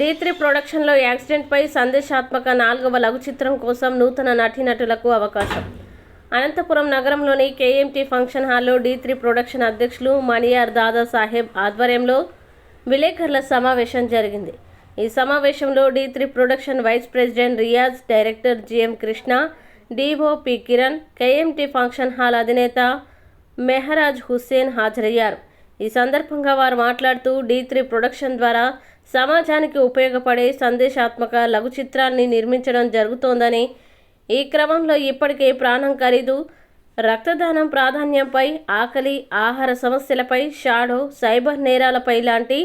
D three ప్రొడక్షన్లో యాక్సిడెంట్పై సందేశాత్మక నాలుగవ లఘు చిత్రం కోసం నూతన నటీనటులకు అవకాశం. అనంతపురం నగరంలోని కేఎంటీ ఫంక్షన్ హాల్లో డి త్రీ ప్రొడక్షన్ అధ్యక్షులు మణియార్ దాదాసాహెబ్ ఆధ్వర్యంలో విలేకరుల సమావేశం జరిగింది. ఈ సమావేశంలో D three production vice president Riyaz director GM Krishna DOP Kiran KMT function hall అధినేత మెహరాజ్ హుస్సేన్ హాజరయ్యారు. ఈ సందర్భంగా వారు మాట్లాడుతూ డి త్రీ ప్రొడక్షన్ ద్వారా సమాజానికి ఉపయోగపడే సందేశాత్మక లఘు చిత్రాన్ని నిర్మించడం జరుగుతోందని ఈ క్రమంలో ఇప్పటికే ప్రాణం ఖరీదు రక్తదానం ప్రాధాన్యంపై ఆకలి ఆహార సమస్యలపై షాడో సైబర్ నేరాలపై లాంటి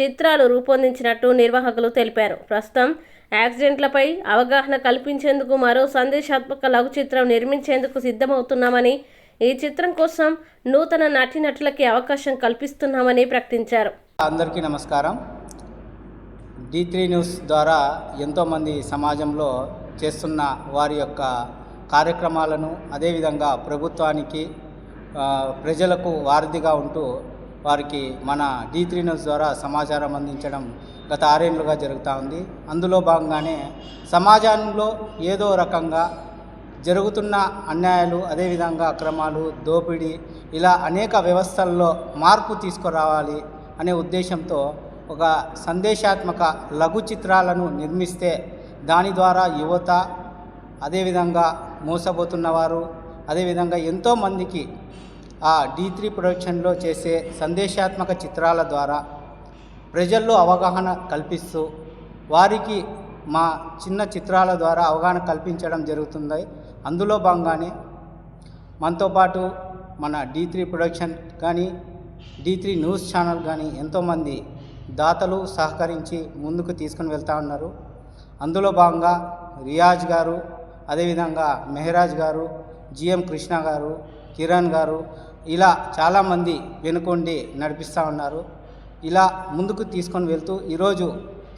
చిత్రాలు రూపొందించినట్టు నిర్వాహకులు తెలిపారు. ప్రస్తుతం యాక్సిడెంట్లపై అవగాహన కల్పించేందుకు మరో సందేశాత్మక లఘు చిత్రం నిర్మించేందుకు సిద్ధమవుతున్నామని ఈ చిత్రం కోసం నూతన నటీనటులకి అవకాశం కల్పిస్తున్నామని ప్రకటించారు. అందరికీ నమస్కారం. డి త్రీ న్యూస్ ద్వారా ఎంతోమంది సమాజంలో చేస్తున్న వారి యొక్క కార్యక్రమాలను అదేవిధంగా ప్రభుత్వానికి ప్రజలకు వారధిగా ఉంటూ వారికి మన డి త్రీ న్యూస్ ద్వారా సమాచారం అందించడం గత ఆరేళ్ళుగా జరుగుతూ ఉంది. అందులో భాగంగానే సమాజంలో ఏదో రకంగా జరుగుతున్న అన్యాయాలు అదేవిధంగా అక్రమాలు దోపిడీ ఇలా అనేక వ్యవస్థల్లో మార్పు తీసుకురావాలి అనే ఉద్దేశంతో ఒక సందేశాత్మక లఘు చిత్రాలను నిర్మిస్తే దాని ద్వారా యువత అదేవిధంగా మోసపోతున్నవారు అదేవిధంగా ఎంతోమందికి ఆ డీ త్రీ ప్రొడక్షన్లో చేసే సందేశాత్మక చిత్రాల ద్వారా ప్రజల్లో అవగాహన కల్పిస్తూ వారికి మా చిన్న చిత్రాల ద్వారా అవగాహన కల్పించడం జరుగుతుంది. అందులో భాగంగానే మనతో పాటు మన డీ త్రీ ప్రొడక్షన్ కానీ డీ త్రీ న్యూస్ ఛానల్ కానీ ఎంతోమంది దాతలు సహకరించి ముందుకు తీసుకుని వెళ్తూ ఉన్నారు. అందులో భాగంగా రియాజ్ గారు అదేవిధంగా మెహరాజ్ గారు జిఎం కృష్ణ గారు కిరణ్ గారు ఇలా చాలామంది వెనుకొండి నడిపిస్తూ ఉన్నారు. ఇలా ముందుకు తీసుకొని వెళ్తూ ఈరోజు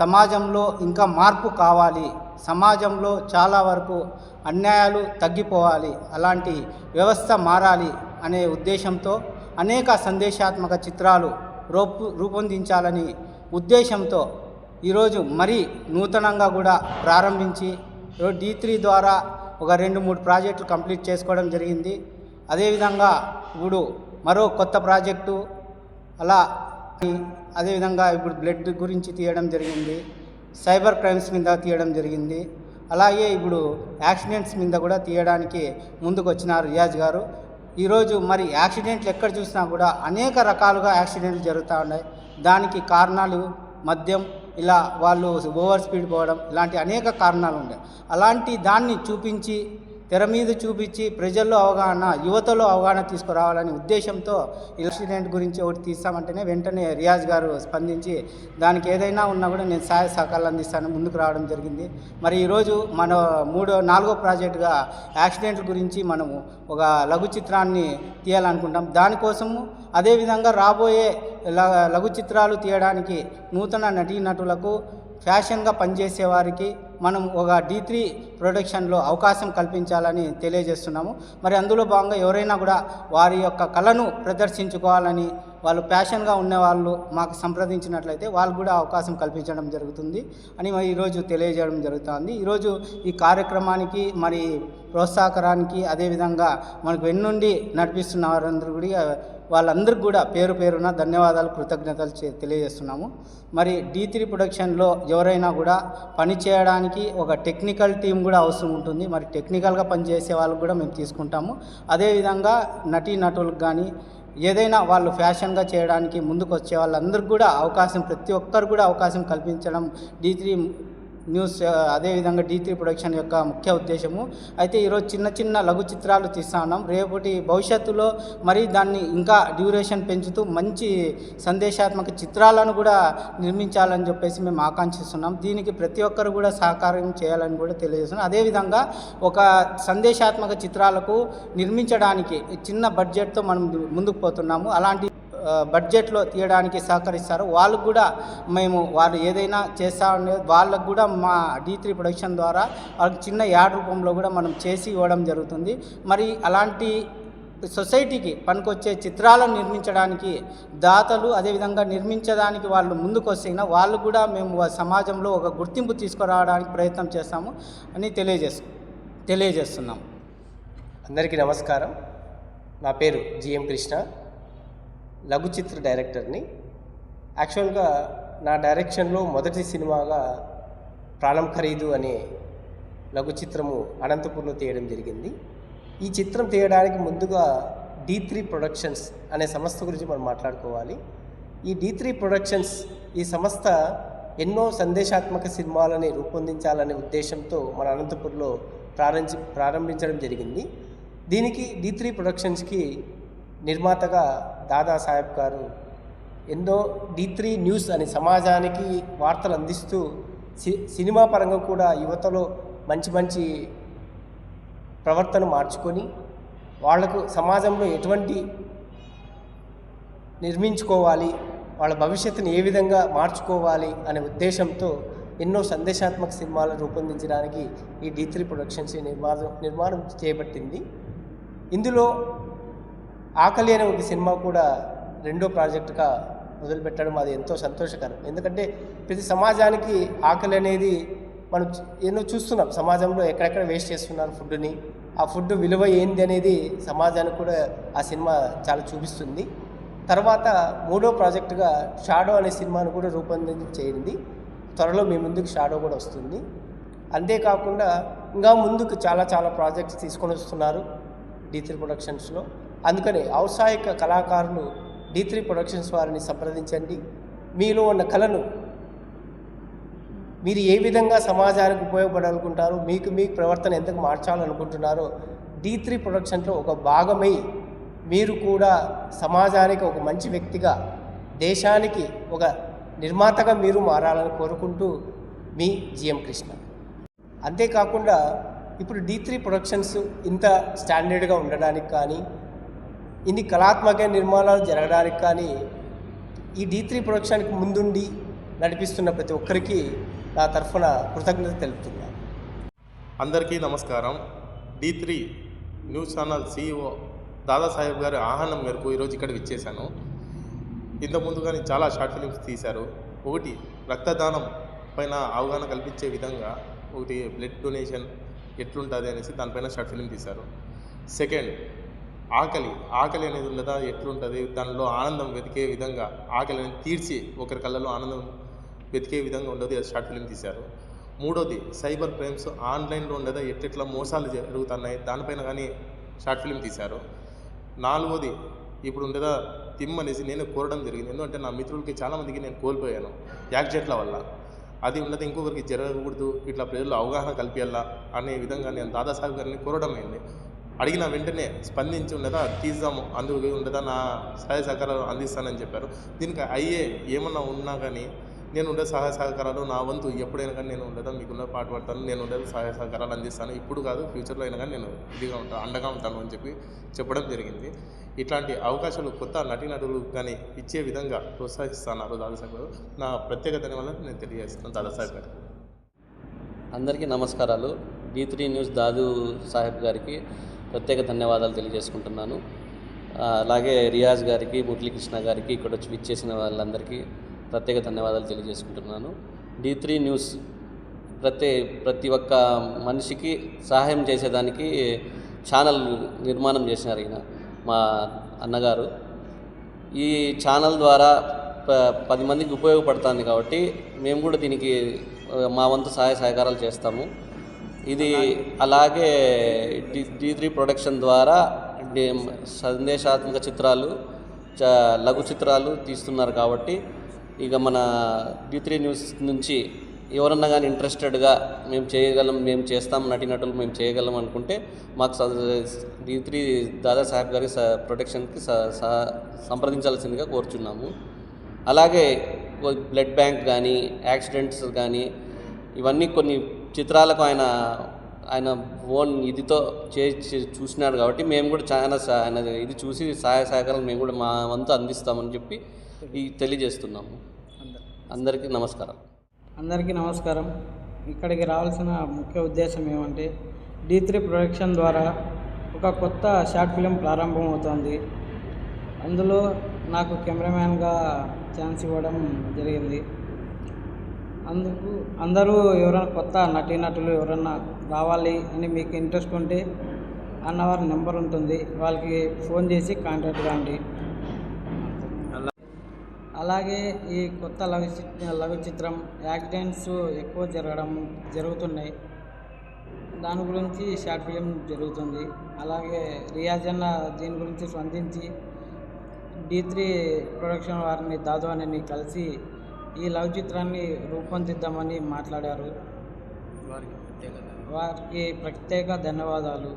సమాజంలో ఇంకా మార్పు కావాలి సమాజంలో చాలా వరకు అన్యాయాలు తగ్గిపోవాలి అలాంటి వ్యవస్థ మారాలి అనే ఉద్దేశంతో అనేక సందేశాత్మక చిత్రాలు రూపు రూపొందించాలని ఉద్దేశంతో ఈరోజు మరీ నూతనంగా కూడా ప్రారంభించి డీ త్రీ ద్వారా ఒక రెండు మూడు ప్రాజెక్టులు కంప్లీట్ చేసుకోవడం జరిగింది. అదేవిధంగా ఇప్పుడు మరో కొత్త ప్రాజెక్టు అలా అదేవిధంగా ఇప్పుడు బ్లడ్ గురించి తీయడం జరిగింది సైబర్ క్రైమ్స్ మీద తీయడం జరిగింది. అలాగే ఇప్పుడు యాక్సిడెంట్స్ మీద కూడా తీయడానికి ముందుకు వచ్చినారు రియాజ్ గారు. ఈరోజు మరి యాక్సిడెంట్లు ఎక్కడ చూసినా కూడా అనేక రకాలుగా యాక్సిడెంట్లు జరుగుతూ ఉన్నాయి. దానికి కారణాలు మద్యం ఇలా వాళ్ళు ఓవర్ స్పీడ్ పోవడం ఇలాంటి అనేక కారణాలు ఉన్నాయి. అలాంటి దాన్ని చూపించి తెర మీద చూపించి ప్రజల్లో అవగాహన యువతలో అవగాహన తీసుకురావాలనే ఉద్దేశంతో యాక్సిడెంట్ గురించి ఒకటి తీస్తామంటేనే వెంటనే రియాజ్ గారు స్పందించి దానికి ఏదైనా ఉన్నా కూడా నేను సహాయ సహకారాలు అందిస్తాను ముందుకు రావడం జరిగింది. మరి ఈరోజు మన మూడో నాలుగో ప్రాజెక్టుగా యాక్సిడెంట్ల గురించి మనము ఒక లఘు చిత్రాన్ని తీయాలనుకుంటాం దానికోసము అదేవిధంగా రాబోయే ల- లఘు చిత్రాలు తీయడానికి నూతన నటీనటులకు ఫ్యాషన్గా పనిచేసే వారికి మనం ఒక డీ త్రీ ప్రొడక్షన్లో అవకాశం కల్పించాలని తెలియజేస్తున్నాము. మరి అందులో భాగంగా ఎవరైనా కూడా వారి యొక్క కళను ప్రదర్శించుకోవాలని వాళ్ళు ప్యాషన్గా ఉన్నవాళ్ళు మాకు సంప్రదించినట్లయితే వాళ్ళు కూడా అవకాశం కల్పించడం జరుగుతుంది. అని మరి ఈరోజు తెలియజేయడం జరుగుతుంది. ఈరోజు ఈ కార్యక్రమానికి మరి ప్రోత్సాహకరానికి అదేవిధంగా మనకు వెన్నుండి నడిపిస్తున్న వారందరూ కూడా వాళ్ళందరికీ కూడా పేరు పేరున ధన్యవాదాలు కృతజ్ఞతలు చే- తెలియజేస్తున్నాము. మరి డీ త్రీ ప్రొడక్షన్లో ఎవరైనా కూడా పని చేయడానికి ఒక టెక్నికల్ టీం కూడా అవసరం ఉంటుంది. మరి టెక్నికల్గా పనిచేసే వాళ్ళకు కూడా మేము తీసుకుంటాము. అదేవిధంగా నటీ నటులకు కానీ ఏదైనా వాళ్ళు ఫ్యాషన్గా చేయడానికి ముందుకు వచ్చే వాళ్ళందరికీ కూడా అవకాశం ప్రతి ఒక్కరు కూడా అవకాశం కల్పించడం డి త్రీ న్యూస్ అదేవిధంగా డీ త్రీ ప్రొడక్షన్ యొక్క ముఖ్య ఉద్దేశము. అయితే ఈరోజు చిన్న చిన్న లఘు చిత్రాలు తీస్తా ఉన్నాం. రేపటి భవిష్యత్తులో మరి దాన్ని ఇంకా డ్యూరేషన్ పెంచుతూ మంచి సందేశాత్మక చిత్రాలను కూడా నిర్మించాలని చెప్పేసి మేము ఆకాంక్షిస్తున్నాం. దీనికి ప్రతి ఒక్కరు కూడా సహకారం చేయాలని కూడా తెలియజేస్తున్నాం. అదేవిధంగా ఒక సందేశాత్మక చిత్రాలకు నిర్మించడానికి చిన్న బడ్జెట్తో మనం ముందుకు పోతున్నాము. అలాంటి బడ్జెట్లో తీయడానికి సహకరిస్తారు వాళ్ళకు కూడా మేము వాళ్ళు ఏదైనా చేస్తా ఉండే వాళ్ళకు కూడా మా డీ త్రీ ప్రొడక్షన్ ద్వారా వాళ్ళకి చిన్న యాడ్ రూపంలో కూడా మనం చేసి ఇవ్వడం జరుగుతుంది. మరి అలాంటి సొసైటీకి పనికొచ్చే చిత్రాలను నిర్మించడానికి దాతలు అదేవిధంగా నిర్మించడానికి వాళ్ళు ముందుకు వస్తున్న వాళ్ళు కూడా మేము సమాజంలో ఒక గుర్తింపు తీసుకురావడానికి ప్రయత్నం చేస్తాము అని తెలియజేస్ తెలియజేస్తున్నాం. అందరికీ నమస్కారం. నా పేరు జిఎం కృష్ణ. లఘు చిత్ర డైరెక్టర్ని. యాక్చువల్గా నా డైరెక్షన్లో మొదటి సినిమాగా ప్రాణం ఖరీదు అనే లఘు చిత్రము అనంతపూర్లో తీయడం జరిగింది. ఈ చిత్రం తీయడానికి ముందుగా డీ త్రీ ప్రొడక్షన్స్ అనే సంస్థ గురించి మనం మాట్లాడుకోవాలి. ఈ డీ త్రీ ప్రొడక్షన్స్ ఈ సంస్థ ఎన్నో సందేశాత్మక సినిమాలని రూపొందించాలనే ఉద్దేశంతో మన అనంతపూర్లో ప్రారంభి ప్రారంభించడం జరిగింది. దీనికి డీ త్రీ ప్రొడక్షన్స్కి నిర్మాతగా దాదాసాహెబ్ గారు ఎందో డి త్రీ న్యూస్ అనే సమాజానికి వార్తలు అందిస్తూ సి సినిమా పరంగా కూడా యువతలో మంచి మంచి ప్రవర్తన మార్చుకొని వాళ్ళకు సమాజంలో ఎటువంటి నిర్మించుకోవాలి వాళ్ళ భవిష్యత్తుని ఏ విధంగా మార్చుకోవాలి అనే ఉద్దేశంతో ఎన్నో సందేశాత్మక సినిమాలు రూపొందించడానికి ఈ డి త్రీ ప్రొడక్షన్స్ నిర్మాణం నిర్మాణం చేపట్టింది. ఇందులో ఆకలి అనే ఒక సినిమా కూడా రెండో ప్రాజెక్టుగా మొదలుపెట్టడం అది ఎంతో సంతోషకరం. ఎందుకంటే ప్రతి సమాజానికి ఆకలి అనేది మనం ఎన్నో చూస్తున్నాం. సమాజంలో ఎక్కడెక్కడ వేస్ట్ చేస్తున్నారు ఫుడ్ని ఆ ఫుడ్ విలువ ఏంది అనేది సమాజానికి కూడా ఆ సినిమా చాలా చూపిస్తుంది. తర్వాత మూడో ప్రాజెక్టుగా షాడో అనే సినిమాను కూడా రూపొందించి చేయండి. త్వరలో మీ ముందుకు షాడో కూడా వస్తుంది. అంతేకాకుండా ఇంకా ముందుకు చాలా చాలా ప్రాజెక్ట్స్ తీసుకొని వస్తున్నారు. డీ త్రీ ప్రొడక్షన్స్లో. అందుకని ఔత్సాహిక కళాకారులు డీ త్రీ ప్రొడక్షన్స్ వారిని సంప్రదించండి. మీలో ఉన్న కళను మీరు ఏ విధంగా సమాజానికి ఉపయోగపడాలనుకుంటారో మీకు మీ ప్రవర్తన ఎంతకు మార్చాలనుకుంటున్నారో డీ త్రీ ప్రొడక్షన్లో ఒక భాగమై మీరు కూడా సమాజానికి ఒక మంచి వ్యక్తిగా దేశానికి ఒక నిర్మాతగా మీరు మారాలని కోరుకుంటూ మీ జిఎం కృష్ణ. అంతేకాకుండా ఇప్పుడు డీ త్రీ ప్రొడక్షన్స్ ఇంత స్టాండర్డ్గా ఉండడానికి కానీ ఇన్ని కళాత్మక నిర్మాణాలు జరగడానికి కానీ ఈ డీ త్రీ ప్రొడక్షన్కి ముందుండి నడిపిస్తున్న ప్రతి ఒక్కరికి నా తరఫున కృతజ్ఞత తెలుపుతున్నాను అందరికీ నమస్కారం. D three news channel CEO Dadasaheb గారి ఆహ్వానం మేరకు ఈరోజు ఇక్కడికి ఇచ్చేశాను ఇంతకుముందు కానీ చాలా షార్ట్ ఫిలిమ్స్ తీశారు. ఒకటి రక్తదానం పైన అవగాహన కల్పించే విధంగా ఒకటి బ్లడ్ డొనేషన్ ఎట్లుంటుంది అనేసి దానిపైన షార్ట్ ఫిలిం తీశారు. సెకండ్ ఆకలి ఆకలి అనేది ఉండదా ఎట్లుంటుంది దానిలో ఆనందం వెతికే విధంగా ఆకలి అనేది తీర్చి ఒకరి కళ్ళలో ఆనందం వెతికే విధంగా ఉండదు అది షార్ట్ ఫిలిం తీశారు. మూడోది సైబర్ క్రైమ్స్ ఆన్లైన్లో ఉండదా ఎట్లెట్లా మోసాలు జరుగుతున్నాయి దానిపైన కానీ షార్ట్ ఫిలిం తీశారు. నాలుగోది ఇప్పుడు ఉండదా తిమ్ అనేసి నేను కోరడం జరిగింది. ఎందుకంటే నా మిత్రులకి చాలామందికి నేను కోల్పోయాను యాక్సిడెంట్ల వల్ల. అది ఉన్నది ఇంకొకరికి జరగకూడదు ఇట్లా ప్రజల్లో అవగాహన కల్పించాలా అనే విధంగా నేను దాదాసాహెబ్ గారిని కోరడం అయింది. అడిగిన వెంటనే స్పందించి ఉండదా తీద్దాము అందుకు ఉండదా నా సహాయ సహకారాలు అందిస్తానని చెప్పారు. దీనికి అయ్యే ఏమన్నా ఉన్నా కానీ నేను ఉండే సహాయ సహకారాలు నా వంతు. ఎప్పుడైనా కానీ నేను ఉండదా మీకున్న పాటు పడతాను నేను ఉండేది సహాయ సహకారాలు అందిస్తాను. ఇప్పుడు కాదు ఫ్యూచర్లో అయినా కానీ నేను ఇదిగా ఉంటాను అండగా ఉంటాను అని చెప్పి చెప్పడం జరిగింది. ఇట్లాంటి అవకాశాలు కొత్త నటీనటులు కానీ ఇచ్చే విధంగా ప్రోత్సహిస్తున్నారు దాదాసాహెబ్ గారు నా ప్రత్యేకత వల్ల నేను తెలియజేస్తున్నాను దాదాసాహెబ్ గారు అందరికీ నమస్కారాలు. D three news Dadu Saheb గారికి. ప్రత్యేక ధన్యవాదాలు తెలియజేసుకుంటున్నాను. అలాగే రియాజ్ గారికి మురళీకృష్ణ గారికి ఇక్కడ వచ్చి విచ్చేసిన వాళ్ళందరికీ ప్రత్యేక ధన్యవాదాలు తెలియజేసుకుంటున్నాను. డీ త్రీ న్యూస్ ప్రతి ప్రతి ఒక్క మనిషికి సహాయం చేసేదానికి ఛానల్ నిర్మాణం చేసినారు ఈయన మా అన్నగారు. ఈ ఛానల్ ద్వారా ప- పది మందికి ఉపయోగపడుతుంది కాబట్టి మేము కూడా దీనికి మా వంతు సహాయ సహకారాలు చేస్తాము. ఇది అలాగే డి త్రీ ప్రొడక్షన్ ద్వారా సందేశాత్మక చిత్రాలు చ లఘు చిత్రాలు తీస్తున్నారు కాబట్టి ఇక మన డి త్రీ న్యూస్ నుంచి ఎవరన్నా కానీ ఇంట్రెస్టెడ్గా మేము చేయగలం మేము చేస్తాం నటీనటులు మేము చేయగలం అనుకుంటే మాకు డి త్రీ దాదా సాహెబ్ గారి స ప్రొటెక్షన్కి స స- సంప్రదించాల్సిందిగా కోరుచున్నాము. అలాగే బ్లడ్ బ్యాంక్ కానీ యాక్సిడెంట్స్ కానీ ఇవన్నీ కొన్ని చిత్రాలకు ఆయన ఆయన ఓన్ ఇదితో చే చూసినాడు కాబట్టి మేము కూడా చాలా ఆయన ఇది చూసి సహాయ సహకారాలు మేము కూడా మా వంతు అందిస్తామని చెప్పి ఈ తెలియజేస్తున్నాము. అందరికీ నమస్కారం. అందరికీ నమస్కారం. ఇక్కడికి రావాల్సిన ముఖ్య ఉద్దేశం ఏమంటే డి త్రీ ప్రొడక్షన్ ద్వారా ఒక కొత్త షార్ట్ ఫిలిం ప్రారంభం అవుతోంది అందులో నాకు కెమెరామ్యాన్గా ఛాన్స్ ఇవ్వడం జరిగింది. అందుకు అందరూ ఎవరైనా కొత్త నటీనటులు ఎవరన్నా రావాలి అని మీకు ఇంట్రెస్ట్ ఉంటే అన్నవారి నెంబర్ ఉంటుంది. వాళ్ళకి ఫోన్ చేసి కాంటాక్ట్ కాండి. అలాగే ఈ కొత్త లవ్ చిత్ర చిత్రం యాక్సిడెంట్స్ ఎక్కువ జరగడం జరుగుతున్నాయి. దాని గురించి షార్ట్ ఫిలిం జరుగుతుంది. అలాగే రియాజ్ అన్న దీని గురించి స్పందించి డీ త్రీ ప్రొడక్షన్ వారిని దాదు అని కలిసి ఈ లవ్ చిత్రాన్ని రూపొందిద్దామని మాట్లాడారు. వారికి ప్రత్యేక ధన్యవాదాలు.